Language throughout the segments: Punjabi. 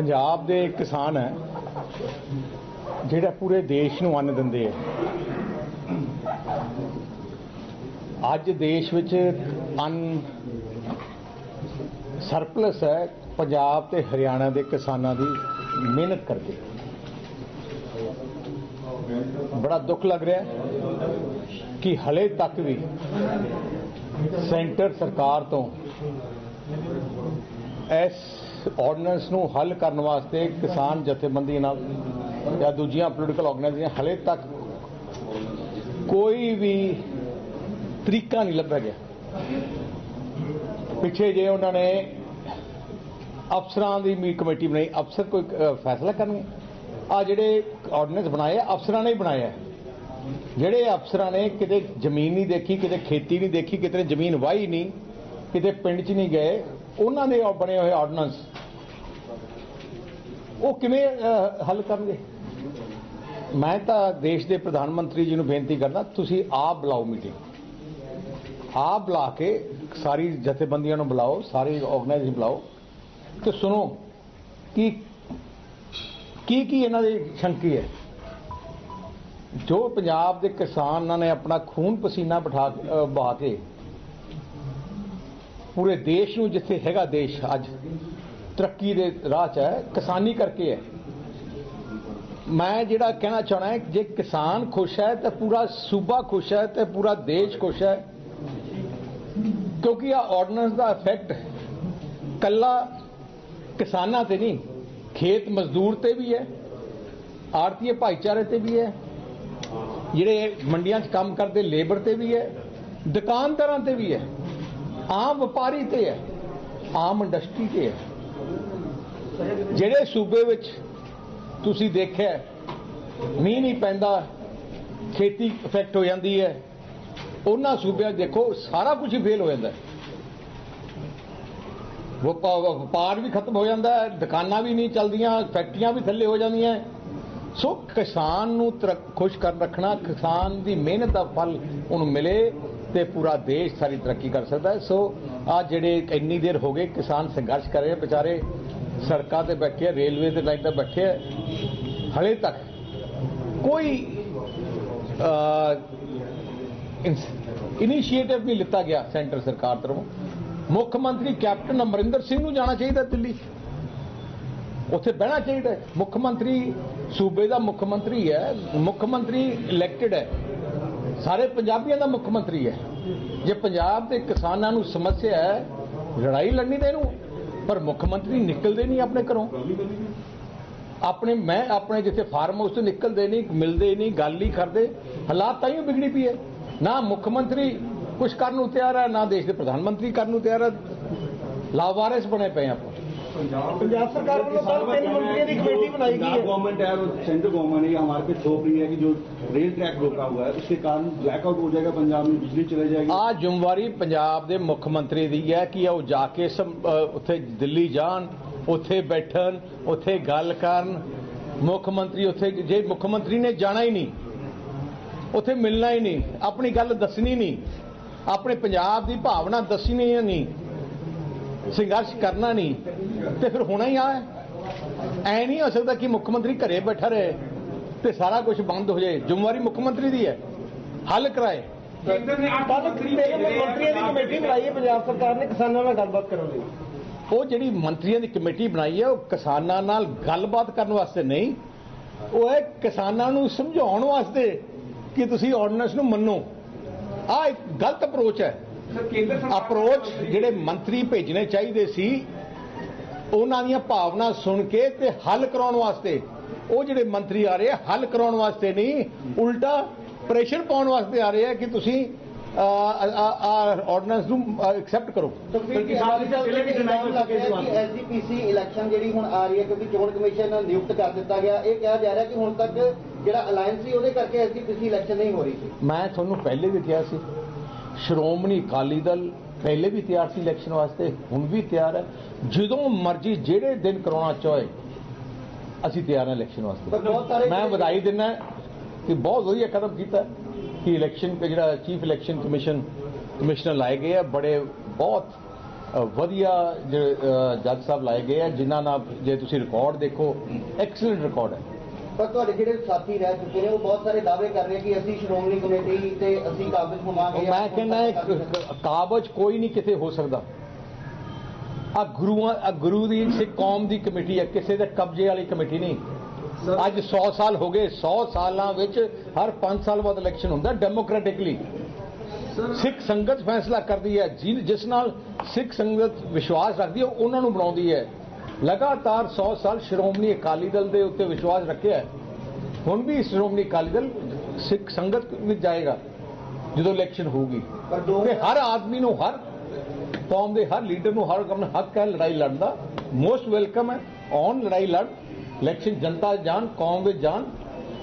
ਪੰਜਾਬ ਦੇ ਕਿਸਾਨ ਹੈ, ਜਿਹੜਾ ਪੂਰੇ ਦੇਸ਼ ਨੂੰ ਅੰਨ ਦਿੰਦੇ ਆ ਅੱਜ ਦੇਸ਼ ਵਿੱਚ ਅੰਨ ਸਰਪਲਸ ਹੈ, ਪੰਜਾਬ ਤੇ ਹਰਿਆਣਾ ਦੇ ਕਿਸਾਨਾਂ ਦੀ ਮਿਹਨਤ ਕਰਕੇ। ਬੜਾ ਦੁੱਖ ਲੱਗ ਰਿਹਾ ਕਿ ਹਲੇ ਤੱਕ ਵੀ ਸੈਂਟਰ ਸਰਕਾਰ ਤੋਂ ਇਸ ਆਰਡੀਨੈਂਸ ਨੂੰ ਹੱਲ ਕਰਨ ਵਾਸਤੇ ਕਿਸਾਨ ਜਥੇਬੰਦੀਆਂ ਨਾਲ ਜਾਂ ਦੂਜੀਆਂ ਪੋਲੀਟੀਕਲ ਆਰਗੇਨਾਈਜੇਸ਼ਨਾਂ ਹਲੇ ਤੱਕ ਕੋਈ ਵੀ ਤਰੀਕਾ ਨਹੀਂ ਲੱਭਿਆ ਗਿਆ। ਪਿੱਛੇ ਜੇ ਉਹਨਾਂ ਨੇ ਅਫਸਰਾਂ ਦੀ ਮੀ ਕਮੇਟੀ ਬਣਾਈ, ਅਫਸਰ ਕੋਈ ਫੈਸਲਾ ਕਰਨਗੇ। ਆ ਜਿਹੜੇ ਆਰਡੀਨੈਂਸ ਬਣਾਏ ਅਫਸਰਾਂ ਨੇ ਹੀ ਬਣਾਏ ਜਿਹੜੇ ਅਫਸਰਾਂ ਨੇ ਕਿਤੇ ਜ਼ਮੀਨ ਨਹੀਂ ਦੇਖੀ, ਕਿਤੇ ਖੇਤੀ ਨਹੀਂ ਦੇਖੀ, ਕਿਤੇ ਜ਼ਮੀਨ ਵਾਹੀ ਨਹੀਂ, ਕਿਤੇ ਪਿੰਡ 'ਚ ਨਹੀਂ ਗਏ, ਉਹਨਾਂ ਦੇ ਬਣੇ ਹੋਏ ਆਰਡੀਨੈਂਸ ਉਹ ਕਿਵੇਂ ਹੱਲ ਕਰਨਗੇ? ਮੈਂ ਤਾਂ ਦੇਸ਼ ਦੇ ਪ੍ਰਧਾਨ ਮੰਤਰੀ ਜੀ ਨੂੰ ਬੇਨਤੀ ਕਰਦਾ, ਤੁਸੀਂ ਆਪ ਬੁਲਾਓ ਮੀਟਿੰਗ। ਆਪ ਬੁਲਾ ਕੇ ਸਾਰੀ ਜਥੇਬੰਦੀਆਂ ਨੂੰ ਬੁਲਾਓ, ਸਾਰੀ ਆਰਗੇਨਾਈਜੇਸ਼ਨ ਬੁਲਾਓ ਤੇ ਸੁਣੋ ਕਿ ਕੀ ਕੀ ਇਹਨਾਂ ਦੀ ਸ਼ੰਕੀ ਹੈ। ਜੋ ਪੰਜਾਬ ਦੇ ਕਿਸਾਨਾਂ ਨੇ ਆਪਣਾ ਖੂਨ ਪਸੀਨਾ ਬਿਠਾ ਕੇ- ਬਹਾ ਕੇ ਪੂਰੇ ਦੇਸ਼ ਨੂੰ ਜਿੱਥੇ ਹੈਗਾ ਦੇਸ਼ ਅੱਜ ਤਰੱਕੀ ਦੇ ਰਾਹ 'ਚ ਹੈ, ਕਿਸਾਨੀ ਕਰਕੇ ਹੈ। ਮੈਂ ਜਿਹੜਾ ਕਹਿਣਾ ਚਾਹਣਾ ਹੈ, ਜੇ ਕਿਸਾਨ ਖੁਸ਼ ਹੈ, ਤਾਂ ਪੂਰਾ ਸੂਬਾ ਖੁਸ਼ ਹੈ, ਤੇ ਪੂਰਾ ਦੇਸ਼ ਖੁਸ਼ ਹੈ। ਕਿਉਂਕਿ ਆ ਆਰਡੀਨੈਂਸ ਦਾ ਇਫੈਕਟ ਕੱਲਾ ਕਿਸਾਨਾਂ ਤੇ ਨਹੀਂ, ਖੇਤ ਮਜ਼ਦੂਰ ਤੇ ਵੀ ਹੈ ਆੜਤੀਏ ਭਾਈਚਾਰੇ ਤੇ ਵੀ ਹੈ, ਜਿਹੜੇ ਮੰਡੀਆਂ 'ਚ ਕੰਮ ਕਰਦੇ ਲੇਬਰ ਤੇ ਵੀ ਹੈ, ਦੁਕਾਨਦਾਰਾਂ ਤੇ ਵੀ ਹੈ, ਆਮ ਵਪਾਰੀ ਤੇ ਹੈ, ਆਮ ਇੰਡਸਟਰੀ ਤੇ ਹੈ। ਜਿਹੜੇ ਸੂਬੇ ਵਿੱਚ ਤੁਸੀਂ ਦੇਖਿਆ ਮੀਂਹ ਨਹੀਂ ਪੈਂਦਾ, ਖੇਤੀ ਇਫੈਕਟ ਹੋ ਜਾਂਦੀ ਹੈ, ਉਹਨਾਂ ਸੂਬਿਆਂ ਦੇਖੋ ਸਾਰਾ ਕੁਝ ਹੀ ਫੇਲ ਹੋ ਜਾਂਦਾ ਵਪਾ- ਵਪਾਰ ਵੀ ਖਤਮ ਹੋ ਜਾਂਦਾ ਹੈ, ਦੁਕਾਨਾਂ ਵੀ ਨਹੀਂ ਚੱਲਦੀਆਂ, ਫੈਕਟਰੀਆਂ ਵੀ ਥੱਲੇ ਹੋ ਜਾਂਦੀਆਂ ਸੋ ਕਿਸਾਨ ਨੂੰ ਤਰੱਕ- ਖੁਸ਼ ਕਰ ਰੱਖਣਾ, ਕਿਸਾਨ ਦੀ ਮਿਹਨਤ ਦਾ ਫਲ ਉਹਨੂੰ ਮਿਲੇ ਤੇ ਪੂਰਾ ਦੇਸ਼ ਸਾਰੀ ਤਰੱਕੀ ਕਰ ਸਕਦਾ ਹੈ। ਸੋ ਆ ਜਿਹੜੇ ਇੰਨੀ ਦੇਰ ਹੋ ਗਏ ਕਿਸਾਨ ਸੰਘਰਸ਼ ਕਰ ਰਹੇ ਵਿਚਾਰੇ ਸੜਕਾਂ ਤੇ ਬੈਠੇ ਆ, ਰੇਲਵੇ ਤੇ ਲਾਈਨ ਤੇ ਬੈਠੇ ਆ, ਹਲੇ ਤੱਕ ਕੋਈ ਇਨੀਸ਼ੀਏਟਿਵ ਨਹੀਂ ਲਿੱਤਾ ਗਿਆ ਸੈਂਟਰ ਸਰਕਾਰ ਤਰਫੋਂ। ਮੁੱਖ ਮੰਤਰੀ ਕੈਪਟਨ ਅਮਰਿੰਦਰ ਸਿੰਘ ਨੂੰ ਜਾਣਾ ਚਾਹੀਦਾ ਦਿੱਲੀ। ਉੱਥੇ ਬਹਿਣਾ ਚਾਹੀਦਾ ਮੁੱਖ ਮੰਤਰੀ ਸੂਬੇ ਦਾ ਮੁੱਖ ਮੰਤਰੀ ਹੈ, ਮੁੱਖ ਮੰਤਰੀ ਇਲੈਕਟਿਡ ਹੈ। ਸਾਰੇ ਪੰਜਾਬੀਆਂ ਦਾ ਮੁੱਖ ਮੰਤਰੀ ਹੈ। ਜੇ ਪੰਜਾਬ ਦੇ ਕਿਸਾਨਾਂ ਨੂੰ ਸਮੱਸਿਆ ਹੈ, ਲੜਾਈ ਲੜਨੀ ਤੇ ਇਹਨੂੰ ਪਰ ਮੁੱਖ ਮੰਤਰੀ ਨਿਕਲਦੇ ਨਹੀਂ ਆਪਣੇ ਘਰੋਂ। ਆਪਣੇ ਮੈਂ ਆਪਣੇ ਜਿੱਥੇ ਫਾਰਮ ਹਾਊਸ ਤੋਂ ਨਿਕਲਦੇ ਨਹੀਂ, ਮਿਲਦੇ ਨਹੀਂ, ਗੱਲ ਹੀ ਕਰਦੇ, ਹਾਲਾਤ ਤਾਂ ਹੀ ਵਿਗੜੀ ਪਈ ਹੈ। ਨਾ ਮੁੱਖ ਮੰਤਰੀ ਕੁਝ ਕਰਨ ਨੂੰ ਤਿਆਰ ਹੈ ਨਾ ਦੇਸ਼ ਦੇ ਪ੍ਰਧਾਨ ਮੰਤਰੀ ਕਰਨ ਨੂੰ ਤਿਆਰ ਹੈ ਲਾਵਾਰਿਸ ਬਣੇ ਪਏ ਆਪਾਂ। पंजाब सरकार ਵੱਲੋਂ ਕੱਲ ਤਿੰਨ ਮੰਤਰੀਆਂ ਦੀ ਕਮੇਟੀ बनाई गई है गवर्नमेंट है और सेंट्रल गवर्नमेंट है ये हमारे पे थोप रही है कि जो रेल ट्रैक रोका हुआ है उसके कारण ब्लैकआउट हो जाएगा पंजाब में बिजली चले जाएगी ਆ ਜ਼ਿੰਮੇਵਾਰੀ ਪੰਜਾਬ ਦੇ ਮੁੱਖ ਮੰਤਰੀ ਦੀ ਹੈ ਕਿ ਉਹ ਜਾ ਕੇ ਸਮ- ਅ, ਉੱਥੇ ਦਿੱਲੀ ਜਾਣ ਉੱਥੇ ਬੈਠਣ ਉੱਥੇ ਗੱਲ ਕਰਨ ਮੁੱਖ ਮੰਤਰੀ ਉੱਥੇ ਜੇ ਮੁੱਖ ਮੰਤਰੀ ਨੇ ਜਾਣਾ ਹੀ ਨਹੀਂ ਉੱਥੇ ਮਿਲਣਾ ਹੀ ਨਹੀਂ ਆਪਣੀ ਗੱਲ ਦੱਸਣੀ ਨਹੀਂ ਆਪਣੇ ਪੰਜਾਬ ਦੀ ਭਾਵਨਾ ਦੱਸਣੀ ਹੀ ਨਹੀਂ ਸੰਘਰਸ਼ ਕਰਨਾ ਨਹੀਂ ਤੇ ਫਿਰ ਹੋਣਾ ਹੀ ਆ। ਹੈ ਐ ਨਹੀਂ ਹੋ ਸਕਦਾ ਕਿ ਮੁੱਖ ਮੰਤਰੀ ਘਰੇ ਬੈਠਾ ਰਹੇ ਤੇ ਸਾਰਾ ਕੁਝ ਬੰਦ ਹੋ ਜਾਏ। ਜ਼ਿੰਮੇਵਾਰੀ ਮੁੱਖ ਮੰਤਰੀ ਦੀ ਹੈ। ਹੱਲ ਕਰਾਏ। ਕੱਲ ਤਿੰਨ ਮੰਤਰੀਆਂ ਦੀ ਕਮੇਟੀ ਬਣਾਈ ਹੈ ਪੰਜਾਬ ਸਰਕਾਰ ਨੇ ਕਿਸਾਨਾਂ ਨਾਲ ਗੱਲਬਾਤ ਕਰਨ ਲਈ। ਉਹ ਜਿਹੜੀ ਮੰਤਰੀਆਂ ਦੀ ਕਮੇਟੀ ਬਣਾਈ ਹੈ ਉਹ ਕਿਸਾਨਾਂ ਨਾਲ ਗੱਲਬਾਤ ਕਰਨ ਵਾਸਤੇ ਨਹੀਂ। ਉਹ ਹੈ ਕਿਸਾਨਾਂ ਨੂੰ ਸਮਝਾਉਣ ਵਾਸਤੇ ਕਿ ਤੁਸੀਂ ਆਰਡੀਨੈਂਸ ਨੂੰ ਮੰਨੋ। ਆ ਇੱਕ ਗਲਤ ਅਪਰੋਚ ਹੈ। ਅਪਰੋਚ ਜਿਹੜੇ ਮੰਤਰੀ ਭੇਜਣੇ ਚਾਹੀਦੇ ਸੀ ਉਹਨਾਂ ਦੀਆਂ ਭਾਵਨਾ ਸੁਣ ਕੇ ਤੇ ਹੱਲ ਕਰਾਉਣ ਵਾਸਤੇ। ਉਹ ਜਿਹੜੇ ਮੰਤਰੀ ਆ ਰਹੇ ਆ ਹੱਲ ਕਰਾਉਣ ਵਾਸਤੇ ਨਹੀਂ ਉਲਟਾ ਪ੍ਰੈਸ਼ਰ ਪਾਉਣ ਵਾਸਤੇ ਆ ਰਹੇ ਆ ਕਿ ਤੁਸੀਂ ਆਰਡੀਨੈਂਸ ਨੂੰ ਐਕਸੈਪਟ ਕਰੋ। ਐਸਜੀਪੀਸੀ ਇਲੈਕਸ਼ਨ ਜਿਹੜੀ ਹੁਣ ਆ ਰਹੀ ਹੈ ਕਿਉਂਕਿ ਚੋਣ ਕਮਿਸ਼ਨ ਨਿਯੁਕਤ ਕਰ ਦਿੱਤਾ ਗਿਆ ਇਹ ਕਿਹਾ ਜਾ ਰਿਹਾ ਕਿ ਹੁਣ ਤੱਕ ਜਿਹੜਾ ਅਲਾਈਅੰਸ ਸੀ ਉਹਦੇ ਕਰਕੇ ਐਸਜੀਪੀਸੀ ਇਲੈਕਸ਼ਨ ਨਹੀਂ ਹੋ ਰਹੀ ਸੀ। ਮੈਂ ਤੁਹਾਨੂੰ ਪਹਿਲੇ ਵੀ ਕਿਹਾ ਸੀ ਸ਼੍ਰੋਮਣੀ ਅਕਾਲੀ ਦਲ ਪਹਿਲੇ ਵੀ ਤਿਆਰ ਸੀ ਇਲੈਕਸ਼ਨ ਵਾਸਤੇ ਹੁਣ ਵੀ ਤਿਆਰ ਹੈ। ਜਦੋਂ ਮਰਜ਼ੀ ਜਿਹੜੇ ਦਿਨ ਕਰਾਉਣਾ ਚਾਹੇ ਅਸੀਂ ਤਿਆਰ ਹਾਂ ਇਲੈਕਸ਼ਨ ਵਾਸਤੇ। ਮੈਂ ਵਧਾਈ ਦਿੰਦਾ ਕਿ ਬਹੁਤ ਵਧੀਆ ਕਦਮ ਕੀਤਾ ਕਿ ਇਲੈਕਸ਼ਨ ਜਿਹੜਾ ਚੀਫ ਇਲੈਕਸ਼ਨ ਕਮਿਸ਼ਨ ਕਮਿਸ਼ਨਰ ਲਾਏ ਗਏ ਆ ਬੜੇ ਬਹੁਤ ਵਧੀਆ ਜੱਜ ਸਾਹਿਬ ਲਾਏ ਗਏ ਆ ਜਿਨ੍ਹਾਂ ਨਾਲ ਜੇ ਤੁਸੀਂ ਰਿਕਾਰਡ ਦੇਖੋ ਐਕਸਲੈਂਟ ਰਿਕਾਰਡ ਹੈ। ਪਰ ਤੁਹਾਡੇ ਜਿਹੜੇ ਸਾਥੀ ਰਹਿ ਚੁੱਕੇ ਨੇ ਉਹ ਬਹੁਤ ਸਾਰੇ ਦਾਅਵੇ ਕਰ ਰਹੇ ਕਿ ਅਸੀਂ ਸ਼੍ਰੋਮਣੀ ਕਮੇਟੀ ਤੇ ਅਸੀਂ ਕਾਬਜ਼ ਹੋਵਾਂਗੇ ਮੈਂ ਕਹਿੰਦਾ ਇੱਕ ਕਾਬਜ ਕੋਈ ਨਹੀਂ ਕਿਤੇ ਹੋ ਸਕਦਾ। ਆ ਗੁਰੂਆਂ ਆ ਗੁਰੂ ਦੀ ਸਿੱਖ ਕੌਮ ਦੀ ਕਮੇਟੀ ਹੈ ਕਿਸੇ ਦੇ ਕਬਜ਼ੇ ਵਾਲੀ ਕਮੇਟੀ ਨਹੀਂ। ਅੱਜ 100 ਸਾਲ ਹੋ ਗਏ 100 ਸਾਲਾਂ ਵਿੱਚ ਹਰ 5 ਸਾਲ ਬਾਅਦ ਇਲੈਕਸ਼ਨ ਹੁੰਦਾ ਡੈਮੋਕ੍ਰੈਟਿਕਲੀ ਸਿੱਖ ਸੰਗਤ ਫੈਸਲਾ ਕਰਦੀ ਹੈ ਜਿਸ ਨਾਲ ਸਿੱਖ ਸੰਗਤ ਵਿਸ਼ਵਾਸ ਰੱਖਦੀ ਹੈ ਉਹਨਾਂ ਨੂੰ ਬਣਾਉਂਦੀ ਹੈ। ਲਗਾਤਾਰ 100 ਸਾਲ ਸ਼੍ਰੋਮਣੀ ਅਕਾਲੀ ਦਲ ਦੇ ਉੱਤੇ ਵਿਸ਼ਵਾਸ ਰੱਖਿਆ ਹੈ। ਹੁਣ ਵੀ ਸ਼੍ਰੋਮਣੀ ਅਕਾਲੀ ਦਲ ਸਿੱਖ ਸੰਗਤ ਵਿੱਚ ਜਾਏਗਾ ਜਦੋਂ ਇਲੈਕਸ਼ਨ ਹੋਊਗੀ। ਤੇ ਹਰ ਆਦਮੀ ਨੂੰ ਹਰ ਕੌਮ ਦੇ ਹਰ ਲੀਡਰ ਨੂੰ ਹਰ ਆਪਣਾ ਹੱਕ ਹੈ ਲੜਾਈ ਲੜਨ ਦਾ। ਮੋਸਟ ਵੈਲਕਮ ਹੈ। ਔਨ ਲੜਾਈ ਲੜ ਇਲੈਕਸ਼ਨ ਜਨਤਾ ਜਾਣ ਕੌਮ ਵਿੱਚ ਜਾਣ।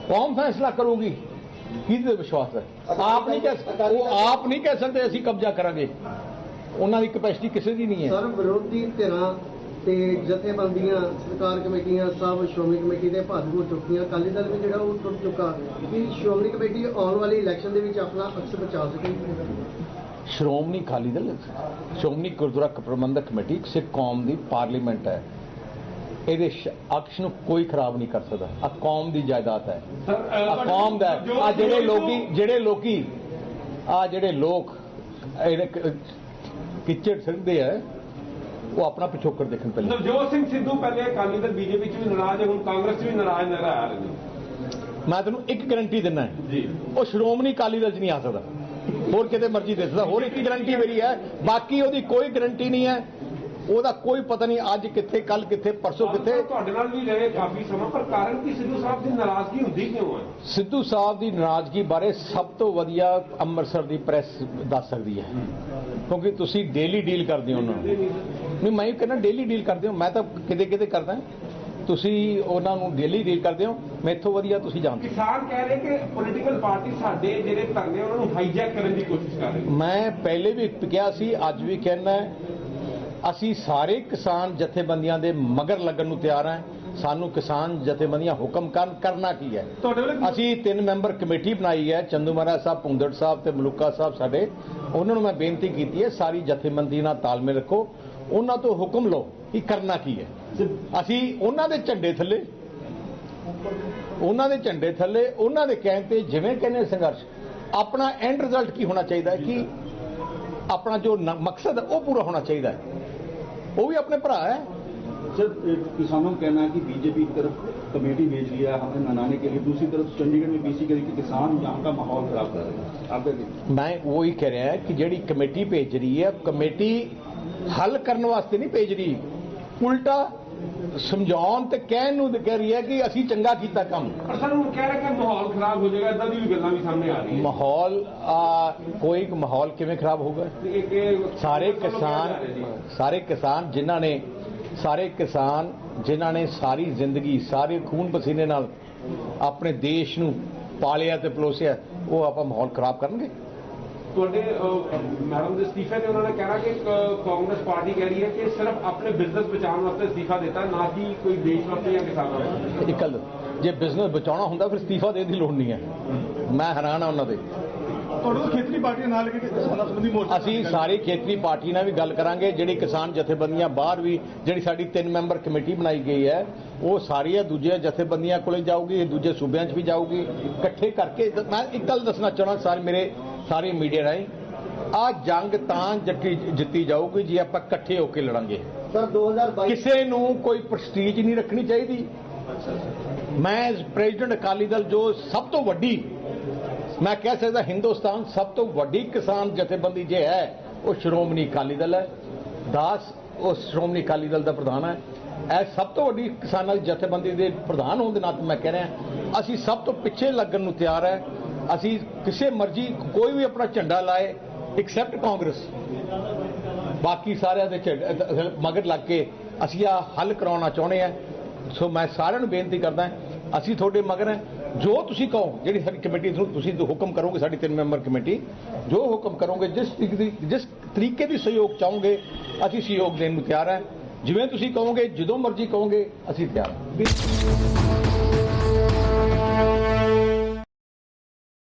ਕੌਮ ਫੈਸਲਾ ਕਰੂਗੀ। ਕਿਹਦੇ ਵਿਸ਼ਵਾਸ ਹੈ? ਆਪ ਨਹੀਂ ਕਹਿ ਉਹ ਆਪ ਨਹੀਂ ਕਹਿ ਸਕਦੇ ਅਸੀਂ ਕਬਜ਼ਾ ਕਰਾਂਗੇ। ਉਹਨਾਂ ਦੀ ਕਪੈਸਿਟੀ ਕਿਸੇ ਦੀ ਨਹੀਂ ਹੈ। ਸਰ ਵਿਰੋਧੀ ਧਿਰਾਂ ਤੇ ਜਥੇਬੰਦੀਆਂ ਸਰਕਾਰ ਕਮੇਟੀਆਂ ਸਭ ਸ਼੍ਰੋਮਣੀ ਕਮੇਟੀ ਦੇ ਭਾਗ ਹੋ ਚੁੱਕੀਆਂ। ਅਕਾਲੀ ਦਲ ਵੀ ਜਿਹੜਾ ਉਹ ਟੁੱਟ ਚੁੱਕਾ ਕਿ ਸ਼੍ਰੋਮਣੀ ਕਮੇਟੀ ਆਉਣ ਵਾਲੀ ਇਲੈਕਸ਼ਨ ਦੇ ਵਿੱਚ ਆਪਣਾ ਅਕਸ ਬਚਾ ਸਕੇ। ਸ਼੍ਰੋਮਣੀ ਅਕਾਲੀ ਦਲ ਸ਼੍ਰੋਮਣੀ ਗੁਰਦੁਆਰਾ ਪ੍ਰਬੰਧਕ ਕਮੇਟੀ ਇੱਕ ਸਿੱਖ ਕੌਮ ਦੀ ਪਾਰਲੀਮੈਂਟ ਹੈ। ਇਹਦੇ ਅਕਸ਼ ਨੂੰ ਕੋਈ ਖਰਾਬ ਨਹੀਂ ਕਰ ਸਕਦਾ। ਆ ਕੌਮ ਦੀ ਜਾਇਦਾਦ ਹੈ। ਆ ਕੌਮ ਦਾ ਆ ਜਿਹੜੇ ਲੋਕੀ ਜਿਹੜੇ ਲੋਕੀ ਆ ਜਿਹੜੇ ਲੋਕ ਕਿਚੜ ਸਕਦੇ ਆ ਉਹ ਆਪਣਾ ਪਿਛੋਕੜ ਦੇਖਣ ਪਹਿਲੇ। ਨਵਜੋਤ ਸਿੰਘ ਸਿੱਧੂ ਪਹਿਲੇ ਅਕਾਲੀ ਦਲ ਬੀਜੇਪੀ ਚ ਵੀ ਨਾਰਾਜ਼ ਹੈ ਹੁਣ ਕਾਂਗਰਸ ਚ ਵੀ ਨਾਰਾਜ਼ ਨਜ਼ਰ ਆ ਰਹੇ ਨੇ। ਮੈਂ ਤੈਨੂੰ ਇੱਕ ਗਾਰੰਟੀ ਦਿੰਦਾ ਜੀ। ਉਹ ਸ਼੍ਰੋਮਣੀ ਅਕਾਲੀ ਦਲ 'ਚ ਨਹੀਂ ਆ ਸਕਦਾ। ਹੋਰ ਕਿਤੇ ਮਰਜ਼ੀ ਦੇ ਸਕਦਾ। ਹੋਰ ਇੱਕ ਗਾਰੰਟੀ ਮੇਰੀ ਹੈ। ਬਾਕੀ ਉਹਦੀ ਕੋਈ ਗਾਰੰਟੀ ਨਹੀਂ ਹੈ। ਉਹਦਾ ਕੋਈ ਪਤਾ ਨਹੀਂ ਅੱਜ ਕਿੱਥੇ ਕੱਲ ਕਿੱਥੇ ਪਰਸੋਂ ਕਿੱਥੇ। ਤੁਹਾਡੇ ਨਾਲ ਵੀ ਰਹੇ ਕਾਫੀ ਸਮਾਂ ਪਰ ਕਾਰਨ ਕੀ? ਸਿੱਧੂ ਸਾਹਿਬ ਦੀ ਨਾਰਾਜ਼ਗੀ ਹੁੰਦੀ ਕਿਉਂ ਹੈ? ਸਿੱਧੂ ਸਾਹਿਬ ਦੀ ਨਾਰਾਜ਼ਗੀ ਬਾਰੇ ਸਭ ਤੋਂ ਵਧੀਆ ਅੰਮ੍ਰਿਤਸਰ ਦੀ ਪ੍ਰੈਸ ਦੱਸ ਸਕਦੀ ਹੈ। ਕਿਉਂਕਿ ਤੁਸੀਂ ਡੇਲੀ ਡੀਲ ਕਰਦੇ ਹੋ ਉਹਨਾਂ ਨੂੰ। ਨਹੀਂ ਮੈਂ ਕਹਿੰਦਾ ਡੇਲੀ ਡੀਲ ਕਰਦੇ ਹੋ। ਮੈਂ ਤਾਂ ਕਿਤੇ ਕਿਤੇ ਕਰਦਾ। ਤੁਸੀਂ ਉਹਨਾਂ ਨੂੰ ਡੇਲੀ ਡੀਲ ਕਰਦੇ ਹੋ। ਮੈਥੋਂ ਵਧੀਆ ਤੁਸੀਂ ਜਾਣਦੇ। ਕਿਸਾਨ ਕਹਿ ਰਹੇ ਕਿ ਪੋਲੀਟੀਕਲ ਪਾਰਟੀ ਸਾਡੇ ਜਿਹੜੇ ਧਰਨੇ ਉਹਨਾਂ ਨੂੰ ਹਾਈਜੈਕ ਕਰਨ ਦੀ ਕੋਸ਼ਿਸ਼ ਕਰ ਰਹੀ ਮੈਂ ਪਹਿਲੇ ਵੀ ਕਿਹਾ ਸੀ ਅੱਜ ਵੀ ਕਹਿਣਾ ਅਸੀਂ ਸਾਰੇ ਕਿਸਾਨ ਜਥੇਬੰਦੀਆਂ ਦੇ ਮਗਰ ਲੱਗਣ ਨੂੰ ਤਿਆਰ ਹਾਂ। ਸਾਨੂੰ ਕਿਸਾਨ ਜਥੇਬੰਦੀਆਂ ਹੁਕਮ ਕਰਨ ਕਰਨਾ ਕੀ ਹੈ? ਅਸੀਂ ਤਿੰਨ ਮੈਂਬਰ ਕਮੇਟੀ ਬਣਾਈ ਹੈ ਚੰਦੂ ਮਹਾਰਾਜ ਸਾਹਿਬ ਪੁੰਦੜ ਸਾਹਿਬ ਤੇ ਮਲੂਕਾ ਸਾਹਿਬ ਸਾਡੇ। ਉਹਨਾਂ ਨੂੰ ਮੈਂ ਬੇਨਤੀ ਕੀਤੀ ਹੈ ਸਾਰੀ ਜਥੇਬੰਦੀ ਨਾਲ ਤਾਲਮੇਲ ਰੱਖੋ। ਉਹਨਾਂ ਤੋਂ ਹੁਕਮ ਲਓ ਕਿ ਕਰਨਾ ਕੀ ਹੈ। ਅਸੀਂ ਉਹਨਾਂ ਦੇ ਝੰਡੇ ਥੱਲੇ ਉਹਨਾਂ ਦੇ ਝੰਡੇ ਥੱਲੇ ਉਹਨਾਂ ਦੇ ਕਹਿਣ ਤੇ ਜਿਵੇਂ ਕਹਿੰਦੇ ਸੰਘਰਸ਼ ਆਪਣਾ ਐਂਡ ਰਿਜ਼ਲਟ ਕੀ ਹੋਣਾ ਚਾਹੀਦਾ ਹੈ? ਕਿ ਆਪਣਾ ਜੋ ਮਕਸਦ ਹੈ ਉਹ ਪੂਰਾ ਹੋਣਾ ਚਾਹੀਦਾ ਹੈ। ਉਹ ਵੀ ਆਪਣੇ ਭਰਾ ਹੈ सर एक किसानों का कहना है कि बीजेपी की तरफ कमेटी भेज लिया है हमें मनाने के लिए दूसरी तरफ चंडीगढ़ में बीसी के किसान यहाँ का माहौल खराब कर रहे हैं आप क्या कहते हैं? ਮੈਂ ਉਹੀ ਕਹਿ ਰਿਹਾ ਕਿ ਜਿਹੜੀ ਕਮੇਟੀ ਭੇਜ ਰਹੀ ਹੈ ਕਮੇਟੀ ਹੱਲ ਕਰਨ ਵਾਸਤੇ ਨਹੀਂ ਭੇਜ ਰਹੀ ਉਲਟਾ ਸਮਝਾਉਣ ਤੇ ਕਹਿਣ ਨੂੰ ਤੇ ਕਹਿ ਰਹੀ ਹੈ ਕਿ ਅਸੀਂ ਚੰਗਾ ਕੀਤਾ ਕੰਮ। ਪਰ ਸਰ ਉਹ ਕਹਿ ਰਹੇ ਕਿ ਮਾਹੌਲ ਖਰਾਬ ਹੋ ਜਾਏਗਾ ਇਦਾਂ ਦੀ ਵੀ ਗੱਲਾਂ ਵੀ ਸਾਹਮਣੇ ਆ ਰਹੀਆਂ। ਮਾਹੌਲ ਆ, ਕੋਈ ਮਾਹੌਲ ਕਿਵੇਂ ਖਰਾਬ ਹੋਊਗਾ? ਸਾਰੇ ਕਿਸਾਨ ਸਾਰੇ ਕਿਸਾਨ ਜਿਨ੍ਹਾਂ ਨੇ ਸਾਰੇ ਕਿਸਾਨ ਜਿਨ੍ਹਾਂ ਨੇ ਸਾਰੀ ਜ਼ਿੰਦਗੀ ਸਾਰੇ ਖੂਨ ਪਸੀਨੇ ਨਾਲ ਆਪਣੇ ਦੇਸ਼ ਨੂੰ ਪਾਲਿਆ ਤੇ ਪਲੋਸਿਆ ਉਹ ਆਪਾਂ ਮਾਹੌਲ ਖਰਾਬ ਕਰਨਗੇ? ਤੁਹਾਡੇ ਮੈਡਮ ਦੇ ਅਸਤੀਫੇ ਤੇ ਉਹਨਾਂ ਨੇ ਕਹਿਣਾ ਕਿ ਕ- ਕਾਂਗਰਸ ਪਾਰਟੀ ਕਹਿ ਰਹੀ ਹੈ ਕਿ ਸਿਰਫ ਆਪਣੇ ਬਿਜ਼ਨਸ ਬਚਾਉਣ ਵਾਸਤੇ ਅਸਤੀਫਾ ਦਿੱਤਾ ਨਾ ਕਿ ਕੋਈ ਦੇਸ਼ ਵਾਸਤੇ ਜਾਂ ਕਿਸਾਨਾਂ ਵਾਸਤੇ। ਇੱਕ ਗੱਲ ਜੇ ਬਿਜ਼ਨਸ ਬਚਾਉਣਾ ਹੁੰਦਾ ਫਿਰ ਅਸਤੀਫਾ ਦੇਣ ਦੀ ਲੋੜ ਨਹੀਂ ਹੈ। ਮੈਂ ਹੈਰਾਨ ਆ ਉਹਨਾਂ ਦੇ। ਤੁਹਾਡੇ ਤੋਂ ਖੇਤਰੀ ਪਾਰਟੀਆਂ ਨਾਲ ਕੇ ਕਿਸਾਨਾਂ ਸੰਬੰਧੀ ਮੋਰਚਾ ਅਸੀਂ ਸਾਰੀ ਖੇਤਰੀ ਪਾਰਟੀ ਨਾਲ ਵੀ ਗੱਲ ਕਰਾਂਗੇ ਜਿਹੜੀ ਕਿਸਾਨ ਜਥੇਬੰਦੀਆਂ ਬਾਹਰ ਵੀ ਜਿਹੜੀ ਸਾਡੀ ਤਿੰਨ ਮੈਂਬਰ ਕਮੇਟੀ ਬਣਾਈ ਗਈ ਹੈ ਉਹ ਸਾਰੀਆਂ ਦੂਜੇ ਜਥੇਬੰਦੀਆਂ ਕੋਲੇ ਜਾਊਗੀ ਦੂਜੇ ਸੂਬਿਆਂ 'ਚ ਵੀ ਜਾਊਗੀ। ਇਕੱਠੇ ਕਰਕੇ ਮੈਂ ਇੱਕ ਗੱਲ ਦੱਸਣਾ ਚਾਹਣਾ ਸਾਰੇ ਮੇਰੇ ਸਾਰੇ ਮੀਡੀਆ ਰਾਹੀਂ ਆ ਜੰਗ ਤਾਂ ਜੱਟੀ ਜਿੱਤੀ ਜਾਊਗੀ ਜੇ ਆਪਾਂ ਇਕੱਠੇ ਹੋ ਕੇ ਲੜਾਂਗੇ। ਸਰ 2022 ਕਿਸੇ ਨੂੰ ਕੋਈ ਪ੍ਰਸਟੀਜ ਨਹੀਂ ਰੱਖਣੀ ਚਾਹੀਦੀ। ਮੈਂ ਪ੍ਰੈਜ਼ੀਡੈਂਟ ਅਕਾਲੀ ਦਲ ਜੋ ਸਭ ਤੋਂ ਵੱਡੀ ਮੈਂ ਕਹਿ ਸਕਦਾ ਹਿੰਦੁਸਤਾਨ ਸਭ ਤੋਂ ਵੱਡੀ ਕਿਸਾਨ ਜਥੇਬੰਦੀ ਜੇ ਹੈ ਉਹ ਸ਼੍ਰੋਮਣੀ ਅਕਾਲੀ ਦਲ ਹੈ। ਦਾਸ ਉਹ ਸ਼੍ਰੋਮਣੀ ਅਕਾਲੀ ਦਲ ਦਾ ਪ੍ਰਧਾਨ ਹੈ। ਇਹ ਸਭ ਤੋਂ ਵੱਡੀ ਕਿਸਾਨਾਂ ਦੀ ਜਥੇਬੰਦੀ ਦੇ ਪ੍ਰਧਾਨ ਹੋਣ ਦੇ ਨਾਤੇ ਮੈਂ ਕਹਿ ਰਿਹਾ ਅਸੀਂ ਸਭ ਤੋਂ ਪਿੱਛੇ ਲੱਗਣ ਨੂੰ ਤਿਆਰ ਹੈ। ਅਸੀਂ ਕਿਸੇ ਮਰਜ਼ੀ ਕੋਈ ਵੀ ਆਪਣਾ ਝੰਡਾ ਲਾਏ ਐਕਸੈਪਟ ਕਾਂਗਰਸ। ਬਾਕੀ ਸਾਰਿਆਂ ਦੇ ਝੰਡੇ- ਮਗਰ ਲੱਗ ਕੇ ਅਸੀਂ ਆ ਹੱਲ ਕਰਾਉਣਾ ਚਾਹੁੰਦੇ ਆ ਸੋ ਮੈਂ ਸਾਰਿਆਂ ਨੂੰ ਬੇਨਤੀ ਕਰਦਾ ਅਸੀਂ ਤੁਹਾਡੇ ਮਗਰ ਹਾਂ। ਜੋ ਤੁਸੀਂ ਕਹੋ, ਜਿਹੜੀ ਸਾਡੀ ਕਮੇਟੀ ਨੂੰ ਤੁਸੀਂ ਹੁਕਮ ਕਰੋਗੇ, ਸਾਡੀ ਤਿੰਨ ਮੈਂਬਰ ਕਮੇਟੀ, ਜੋ ਹੁਕਮ ਕਰੋਗੇ, ਜਿਸ ਤਰੀਕੇ ਦੀ, ਜਿਸ ਤਰੀਕੇ ਦੀ ਸਹਿਯੋਗ ਚਾਹੋਗੇ, ਅਸੀਂ ਸਹਿਯੋਗ ਦੇਣ ਨੂੰ ਤਿਆਰ ਹਾਂ। ਜਿਵੇਂ ਤੁਸੀਂ ਕਹੋਗੇ, ਜਦੋਂ ਮਰਜ਼ੀ ਕਹੋਗੇ, ਅਸੀਂ ਤਿਆਰ ਹਾਂ।